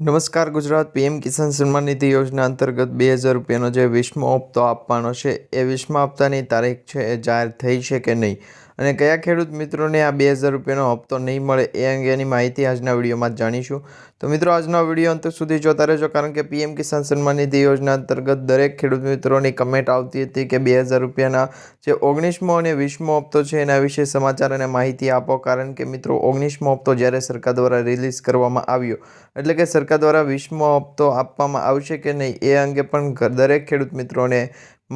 નમસ્કાર ગુજરાત પીએમ કિસાન સન્માન નિધિ યોજના અંતર્ગત બે હજાર રૂપિયાનો જે વીસમો હપ્તો આપવાનો છે, એ વીસમા હપ્તાની તારીખ છે, એ જાહેર થઈ છે કે નહીં? અને કયા ખેડૂત મિત્રોને આ બે હજાર રૂપિયાનો હપ્તો નહીં મળે એ અંગેની માહિતી આજના વિડીયોમાં જાણીશું. તો મિત્રો, આજનો વીડિયો અંત સુધી જોતા રહેજો, કારણ કે પીએમ કિસાન સન્માન નિધિ યોજના અંતર્ગત દરેક ખેડૂત મિત્રોની કમેન્ટ આવતી હતી કે બે હજાર રૂપિયાના જે ઓગણીસમો અને વીસમો હપ્તો છે એના વિશે સમાચાર અને માહિતી આપો, કારણ કે મિત્રો, ઓગણીસમો હપ્તો જ્યારે સરકાર દ્વારા રિલીઝ કરવામાં આવ્યો. એટલે કે સરકાર દ્વારા વીસમો હપ્તો આપવામાં આવશે કે નહીં એ અંગે પણ દરેક ખેડૂત મિત્રોને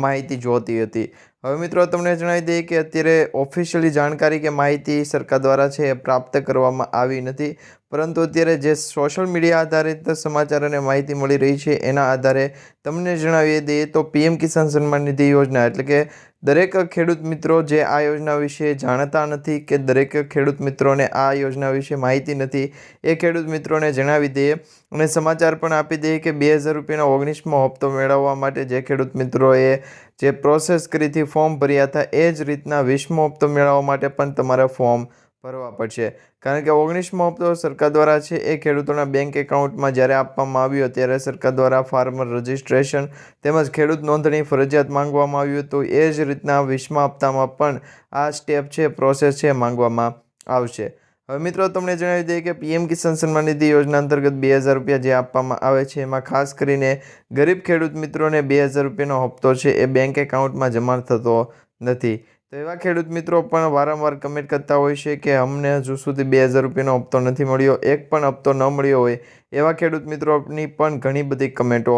માહિતી જોતી હતી. હવે મિત્રો તમને જણાવી દઈએ કે અત્યારે ઓફિશિયલી જાણકારી કે માહિતી સરકાર દ્વારા છે પ્રાપ્ત કરવામાં આવી નથી. પરંતુ અત્યારે જે સોશિયલ મીડિયા આધારિત સમાચાર અને માહિતી મળી રહી છે, એના આધારે તમને જણાવી દઈએ તો પીએમ કિસાન સન્માન નિધિ યોજના, એટલે કે દરેક ખેડૂત મિત્રો જે આ યોજના વિશે જાણતા નથી કે દરેક ખેડૂત મિત્રોને આ યોજના વિશે માહિતી નથી, એ ખેડૂત મિત્રોને જણાવી દઈએ અને સમાચાર પણ આપી દઈએ કે બે હજાર રૂપિયાનો ઓગણીસમો હપ્તો મેળવવા માટે જે ખેડૂત મિત્રોએ જે પ્રોસેસ કરીથી ફોર્મ ભર્યા હતા, એ જ રીતના વીસમો હપ્તો મેળવવા માટે પણ તમારે ફોર્મ ભરવા પડશે. કારણ કે ઓગણીસમો હપ્તો સરકાર દ્વારા છે, એ ખેડૂતોના બેંક એકાઉન્ટમાં જ્યારે આપવામાં આવ્યો ત્યારે સરકાર દ્વારા ફાર્મર રજિસ્ટ્રેશન તેમજ ખેડૂત નોંધણી ફરજિયાત માંગવામાં આવ્યું હતું એ જ રીતના વીસમા હપ્તામાં પણ આ સ્ટેપ છે પ્રોસેસ છે માંગવામાં આવશે. હવે મિત્રો, તમને જણાવી દઈએ કે પીએમ કિસાન સન્માન નિધિ યોજના અંતર્ગત બે હજાર રૂપિયા જે આપવામાં આવે છે, એમાં ખાસ કરીને ગરીબ ખેડૂત મિત્રોને બે હજાર રૂપિયાનો હપ્તો છે, એ બેંક એકાઉન્ટમાં જમા થતો નથી. તો એવા ખેડૂત મિત્રો પણ વારંવાર કમેન્ટ કરતા હોય છે કે અમને હજુ સુધી બે હજાર રૂપિયાનો હપ્તો નથી મળ્યો, એક પણ હપ્તો ન મળ્યો હોય, એવા ખેડૂત મિત્રોની પણ ઘણી બધી કમેન્ટો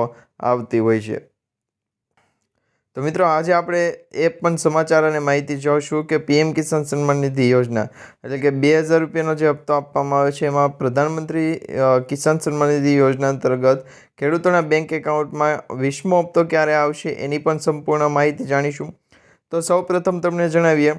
આવતી હોય છે. તો મિત્રો, આજે આપણે એ પણ સમાચાર અને માહિતી જોઈશું કે પીએમ કિસાન સન્માન નિધિ યોજના, એટલે કે બે હજાર રૂપિયાનો જે હપ્તો આપવામાં આવે છે, એમાં પ્રધાનમંત્રી કિસાન સન્માન નિધિ યોજના અંતર્ગત ખેડૂતોના બેંક એકાઉન્ટમાં વીસમો હપ્તો ક્યારે આવશે એની પણ સંપૂર્ણ માહિતી જાણીશું. તો સૌપ્રથમ તમને જણાવીએ.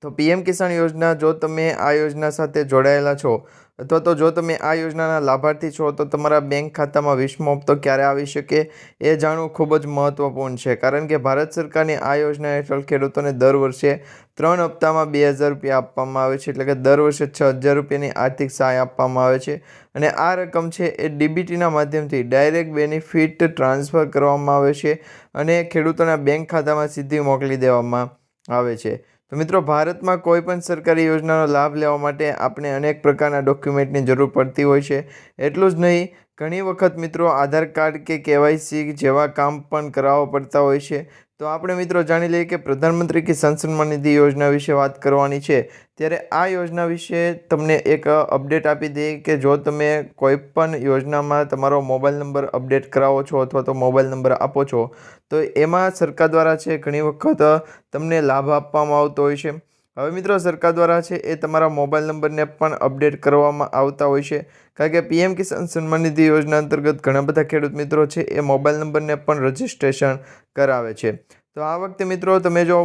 તો પીએમ કિસાન યોજના, જો તમે આ યોજના સાથે જોડાયેલા છો અથવા તો જો તમે આ યોજનાના લાભાર્થી છો, તો તમારા બેંક ખાતામાં વીસમો હપ્તો ક્યારે આવી શકે એ જાણવું ખૂબ જ મહત્ત્વપૂર્ણ છે. કારણ કે ભારત સરકારની આ યોજના હેઠળ ખેડૂતોને દર વર્ષે ત્રણ હપ્તામાં બે હજાર રૂપિયા આપવામાં આવે છે, એટલે કે દર વર્ષે છ હજાર રૂપિયાની આર્થિક સહાય આપવામાં આવે છે. અને આ રકમ છે એ ડીબીટીના માધ્યમથી ડાયરેક્ટ બેનિફિટ ટ્રાન્સફર કરવામાં આવે છે અને ખેડૂતોના બેંક ખાતામાં સીધી મોકલી દેવામાં આવે છે. તો મિત્રો, ભારતમાં કોઈ પણ સરકારી યોજનાનો લાભ લેવા માટે આપણે અનેક પ્રકારના ડોક્યુમેન્ટની જરૂર પડતી હોય છે. એટલું જ નહીં, ઘણી વખત મિત્રો આધાર કાર્ડ કે કેવાયસી જેવા કામ પણ કરાવવા પડતા હોય છે. તો આપણે મિત્રો જાણી લઈએ કે પ્રધાનમંત્રી કિસાન સન્માન નિધિ યોજના વિશે વાત કરવાની છે. ત્યારે આ યોજના વિશે તમને એક અપડેટ આપી દઈએ કે જો તમે કોઈ પણ યોજનામાં તમારો મોબાઈલ નંબર અપડેટ કરાવો છો અથવા તો મોબાઈલ નંબર આપો છો, તો એમાં સરકાર દ્વારા છે ઘણી વખત તમને લાભ આપવામાં આવતો હોય છે. હવે મિત્રો, સરકાર દ્વારા છે એ તમારા મોબાઈલ નંબરને પણ અપડેટ કરવામાં આવતા હોય છે. કારણ કે પીએમ કિસાન સન્માન નિધિ યોજના અંતર્ગત ઘણા બધા ખેડૂત મિત્રો છે એ મોબાઈલ નંબરને પણ રજિસ્ટ્રેશન કરાવે છે. તો આ વખતે મિત્રો, તમે જો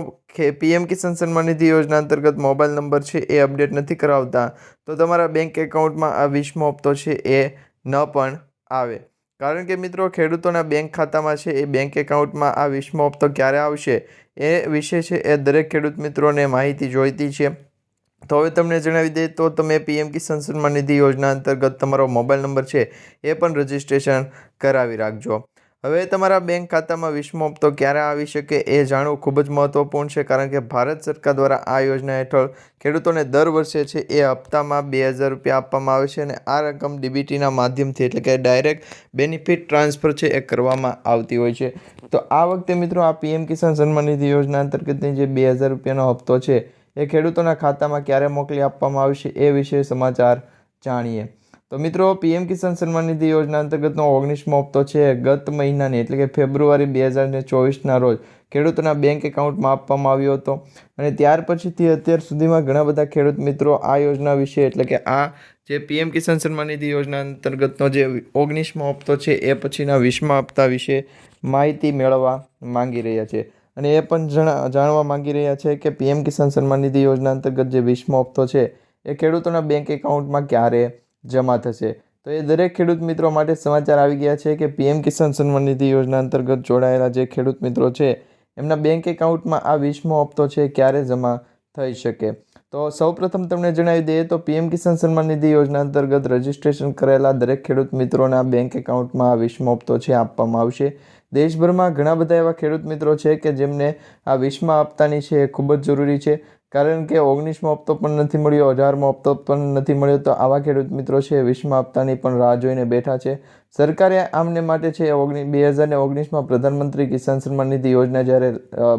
પીએમ કિસાન સન્માન નિધિ યોજના અંતર્ગત મોબાઈલ નંબર છે એ અપડેટ નથી કરાવતા, તો તમારા બેંક એકાઉન્ટમાં આ વીસમો હપ્તો છે એ ન પણ આવે. કારણ કે મિત્રો, ખેડૂતોના બેંક ખાતામાં છે, એ બેંક એકાઉન્ટમાં આ વીસમો હપ્તો ક્યારે આવશે, એ વિશે છે, એ દરેક ખેડૂત મિત્રોને માહિતી જોઈતી છે. તો હવે તમને જણાવી દઈએ, તો તમે પીએમ કિસાન સન્માન નિધિ યોજના અંતર્ગત તમારો મોબાઈલ નંબર છે, એ પણ રજિસ્ટ્રેશન કરાવી રાખજો. હવે તમારા બેંક ખાતામાં વીસમો હપ્તો ક્યારે આવી શકે એ જાણવું ખૂબ જ મહત્ત્વપૂર્ણ છે, કારણ કે ભારત સરકાર દ્વારા આ યોજના હેઠળ ખેડૂતોને દર વર્ષે છે એ હપ્તામાં બે હજાર રૂપિયા આપવામાં આવે છે અને આ રકમ ડીબીટીના માધ્યમથી એટલે કે ડાયરેક્ટ બેનિફિટ ટ્રાન્સફર છે એ કરવામાં આવતી હોય છે. તો આ વખતે મિત્રો આ પીએમ કિસાન સન્માન નિધિ યોજના અંતર્ગતની જે બે હજાર રૂપિયાનો હપ્તો છે એ ખેડૂતોના ખાતામાં ક્યારે મોકલી આપવામાં આવશે એ વિશે સમાચાર જાણીએ. તો મિત્રો, પીએમ કિસાન સન્માન નિધિ યોજના અંતર્ગતનો ઓગણીસમો હપ્તો છે ગત મહિનાની, એટલે કે ફેબ્રુઆરી બે હજાર ને ચોવીસના રોજ ખેડૂતોના બેંક એકાઉન્ટમાં આપવામાં આવ્યો હતો. અને ત્યાર પછીથી અત્યાર સુધીમાં ઘણા બધા ખેડૂત મિત્રો આ યોજના વિશે, એટલે કે આ જે પીએમ કિસાન સન્માન નિધિ યોજના અંતર્ગતનો જે ઓગણીસમો હપ્તો છે, એ પછીના વીસમા હપ્તા વિશે માહિતી મેળવવા માંગી રહ્યા છે. અને એ પણ જણા, જાણવા માંગી રહ્યા છે કે પીએમ કિસાન સન્માન નિધિ યોજના અંતર્ગત જે વીસમો હપ્તો છે, એ ખેડૂતોના બેંક એકાઉન્ટમાં ક્યારે જમા થશે. તો એ દરેક ખેડૂત મિત્રો માટે સમાચાર આવી ગયા છે કે પીએમ કિસાન સન્માન નિધિ યોજના અંતર્ગત જોડાયેલા જે ખેડૂત મિત્રો છે, એમના બેંક એકાઉન્ટમાં આ વીસમો હપ્તો છે, ક્યારે જમા થઈ શકે? તો સૌપ્રથમ તમને જણાવી દઈએ તો પીએમ કિસાન સન્માન નિધિ યોજના અંતર્ગત રજીસ્ટ્રેશન કરેલા દરેક ખેડૂત મિત્રોના બેંક એકાઉન્ટમાં આ વીસમો હપ્તો છે, આપવામાં આવશે. દેશભરમાં ઘણા બધા એવા ખેડૂત મિત્રો છે કે જેમને આ વીસમા હપ્તાની છે એ ખૂબ જ જરૂરી છે. કારણ કે ઓગણીસમો હપ્તો પણ નથી મળ્યો, અઢારમો હપ્તો પણ નથી મળ્યો, તો આવા ખેડૂત મિત્રો છે વીસમા હપ્તાની પણ રાહ જોઈને બેઠા છે. સરકારે આમને માટે છે, ઓગણી, બે હજાર ઓગણીસમાં પ્રધાનમંત્રી કિસાન સન્માન નિધિ યોજના જ્યારે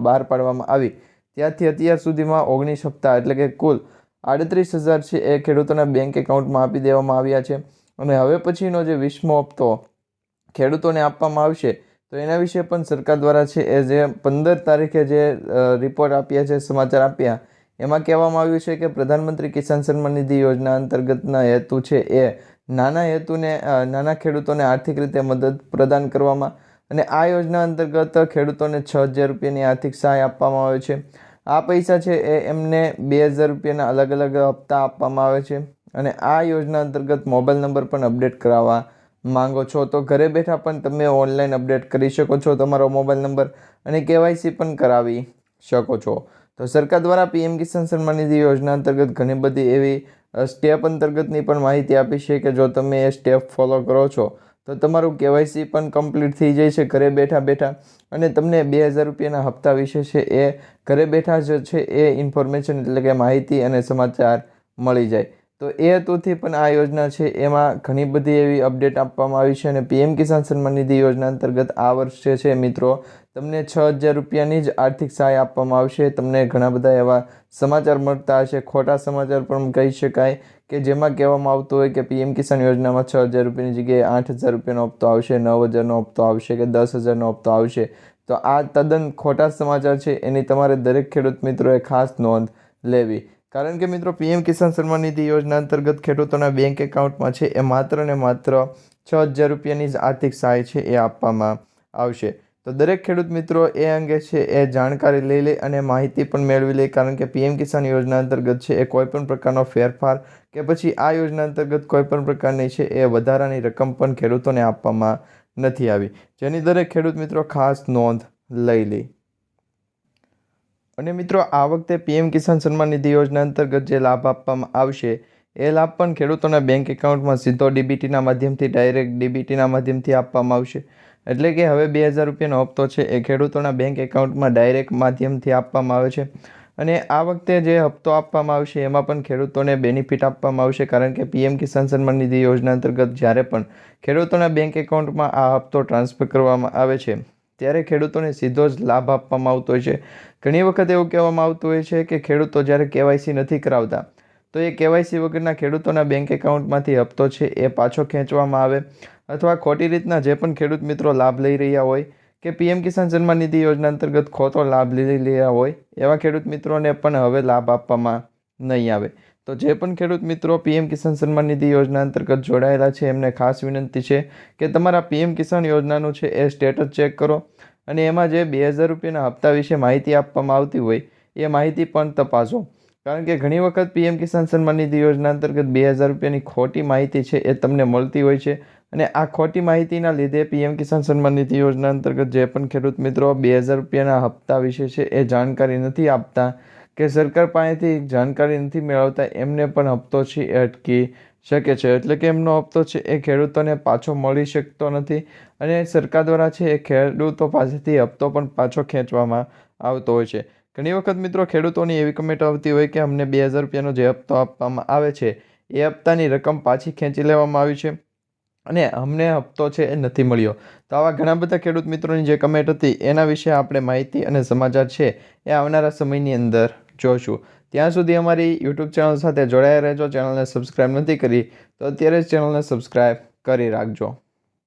બહાર પાડવામાં આવી, ત્યારથી અત્યાર સુધીમાં ઓગણીસ હપ્તા એટલે કે કુલ આડત્રીસ હજાર છે એ ખેડૂતોના બેંક એકાઉન્ટમાં આપી દેવામાં આવ્યા છે. અને હવે પછીનો જે વીસમો હપ્તો ખેડૂતોને આપવામાં આવશે, તો એના વિશે પણ સરકાર દ્વારા છે એ જે પંદર તારીખે જે રિપોર્ટ આપ્યા છે, સમાચાર આપ્યા એમાં કહેવામાં આવ્યું છે કે પ્રધાનમંત્રી કિસાન સન્માન નિધિ યોજના અંતર્ગતના હેતુ છે એ નાના હેતુને નાના ખેડૂતોને આર્થિક રીતે મદદ પ્રદાન કરવામાં અને આ યોજના અંતર્ગત ખેડૂતોને છ હજાર રૂપિયાની આર્થિક સહાય આપવામાં આવે છે. આ પૈસા છે એ એમને બે હજાર રૂપિયાના અલગ અલગ હપ્તા આપવામાં આવે છે અને આ યોજના અંતર્ગત મોબાઈલ નંબર પણ અપડેટ કરાવવા માંગો છો. તો ઘરે બેઠા પણ તમે ઓનલાઈન અપડેટ કરી શકો છો, તમારો મોબાઈલ નંબર અને કેવાયસી પણ કરાવી શકો છો. તો સરકાર દ્વારા પીએમ કિસાન સન્માન નિધિ યોજના અંતર્ગત ઘણી બધી એવી સ્ટેપ અંતર્ગતની પણ માહિતી આપી છે કે જો તમે એ સ્ટેપ ફોલો કરો છો, તો તમારું કેવાયસી પણ કમ્પ્લીટ થઈ જાય છે, ઘરે બેઠા બેઠા. અને તમને બે હજાર રૂપિયાના હપ્તા વિશે છે એ, ઘરે બેઠા જ છે એ ઇન્ફોર્મેશન એટલે કે માહિતી અને સમાચાર મળી જાય. તો એ હેતુથી પણ આ યોજના છે, એમાં ઘણી બધી એવી અપડેટ આપવામાં આવી છે અને પીએમ કિસાન સન્માન નિધિ યોજના અંતર્ગત આ વર્ષે છે મિત્રો તમને છ હજાર રૂપિયાની જ આર્થિક સહાય આપવામાં આવશે. તમને ઘણા બધા એવા સમાચાર મળતા હશે. ખોટા સમાચાર પણ કહી શકાય કે જેમાં કહેવામાં આવતું હોય કે પીએમ કિસાન યોજનામાં છ હજાર રૂપિયાની જગ્યાએ આઠ હજાર રૂપિયાનો હપ્તો આવશે, નવ હજારનો હપ્તો આવશે કે દસ હજારનો હપ્તો આવશે. તો આ તદ્દન ખોટા સમાચાર છે. એની તમારે દરેક ખેડૂત મિત્રોએ ખાસ નોંધ લેવી. કારણ કે મિત્રો, પીએમ કિસાન સન્માન નિધિ યોજના અંતર્ગત ખેડૂતોના બેંક એકાઉન્ટમાં છે. એ માત્ર ને માત્ર છ હજાર રૂપિયાની જ આર્થિક સહાય છે એ આપવામાં આવશે. તો દરેક ખેડૂત મિત્રો એ અંગે છે એ જાણકારી લઈ લે અને માહિતી પણ મેળવી લે, કારણ કે પીએમ કિસાન યોજના અંતર્ગત છે એ કોઈપણ પ્રકારનો ફેરફાર કે પછી આ યોજના અંતર્ગત કોઈપણ પ્રકારની છે એ વધારાની રકમ પણ ખેડૂતોને આપવામાં નથી આવી. જેની દરેક ખેડૂત મિત્રો ખાસ નોંધ લઈ લે. અને મિત્રો, આ વખતે પીએમ કિસાન સન્માન નિધિ યોજના અંતર્ગત જે લાભ આપવામાં આવશે, એ લાભ પણ ખેડૂતોના બેંક એકાઉન્ટમાં સીધો ડીબીટીના માધ્યમથી, ડાયરેક્ટ ડીબીટીના માધ્યમથી આપવામાં આવશે. એટલે કે હવે બે હજાર રૂપિયાનો હપ્તો છે એ ખેડૂતોના બેંક એકાઉન્ટમાં ડાયરેક્ટ માધ્યમથી આપવામાં આવે છે. અને આ વખતે જે હપ્તો આપવામાં આવશે એમાં પણ ખેડૂતોને બેનિફિટ આપવામાં આવશે કારણ કે પીએમ કિસાન સન્માન નિધિ યોજના અંતર્ગત જ્યારે પણ ખેડૂતોના બેંક એકાઉન્ટમાં આ હપ્તો ટ્રાન્સફર કરવામાં આવે છે, ત્યારે ખેડૂતોને સીધો જ લાભ આપવામાં આવતો હોય છે. ઘણી વખત એવું કહેવામાં આવતું હોય છે કે ખેડૂતો જ્યારે કેવાયસી નથી કરાવતા તો એ કેવાયસી વગરના ખેડૂતોના બેંક એકાઉન્ટમાંથી હપ્તો છે એ પાછો ખેંચવામાં આવે. અથવા ખોટી રીતના જે પણ ખેડૂત મિત્રો લાભ લઈ રહ્યા હોય કે પીએમ કિસાન સન્માન નિધિ યોજના અંતર્ગત ખોટો લાભ લઈ રહ્યા હોય, એવા ખેડૂત મિત્રોને પણ હવે લાભ આપવામાં નહીં આવે. તો જે પણ ખેડૂત મિત્રો પીએમ કિસાન સન્માન નિધિ યોજના અંતર્ગત જોડાયેલા છે, એમને ખાસ વિનંતી છે કે તમારા પીએમ કિસાન યોજનાનું છે એ સ્ટેટસ ચેક કરો અને એમાં જે બે હજાર રૂપિયાના હપ્તા વિશે માહિતી આપવામાં આવતી હોય, એ માહિતી પણ તપાસો. કારણ કે ઘણી વખત પીએમ કિસાન સન્માન નિધિ યોજના અંતર્ગત બે હજાર રૂપિયાની ખોટી માહિતી છે એ તમને મળતી હોય છે. અને આ ખોટી માહિતીના લીધે પીએમ કિસાન સન્માન નિધિ યોજના અંતર્ગત જે પણ ખેડૂત મિત્રો બે હજાર રૂપિયાના હપ્તા વિશે છે એ જાણકારી નથી આપતા કે સરકાર પાસેથી જાણકારી નથી મેળવતા એમને પણ હપ્તો છે એ અટકી શકે છે. એટલે કે એમનો હપ્તો છે એ ખેડૂતોને પાછો મળી શકતો નથી અને સરકાર દ્વારા છે એ ખેડૂતો પાસેથી હપ્તો પણ પાછો ખેંચવામાં આવતો હોય છે. ઘણી વખત મિત્રો ખેડૂતોની એવી કમેન્ટ આવતી હોય કે અમને બે હજાર રૂપિયાનો જે હપ્તો આપવામાં આવે છે, એ હપ્તાની રકમ પાછી ખેંચી લેવામાં આવી છે અને અમને હપ્તો છે એ નથી મળ્યો. તો આવા ઘણા બધા ખેડૂત મિત્રોની જે કમેન્ટ હતી, એના વિશે આપણે માહિતી અને સમાચાર છે એ આવનારા સમયની અંદર જોશું ત્યાં સુધી અમારી યુટ્યુબ ચેનલ સાથે જોડાયા રહેજો. ચેનલને સબસ્ક્રાઈબ નથી કરી, તો અત્યારે જ ચેનલને સબસ્ક્રાઈબ કરી રાખજો.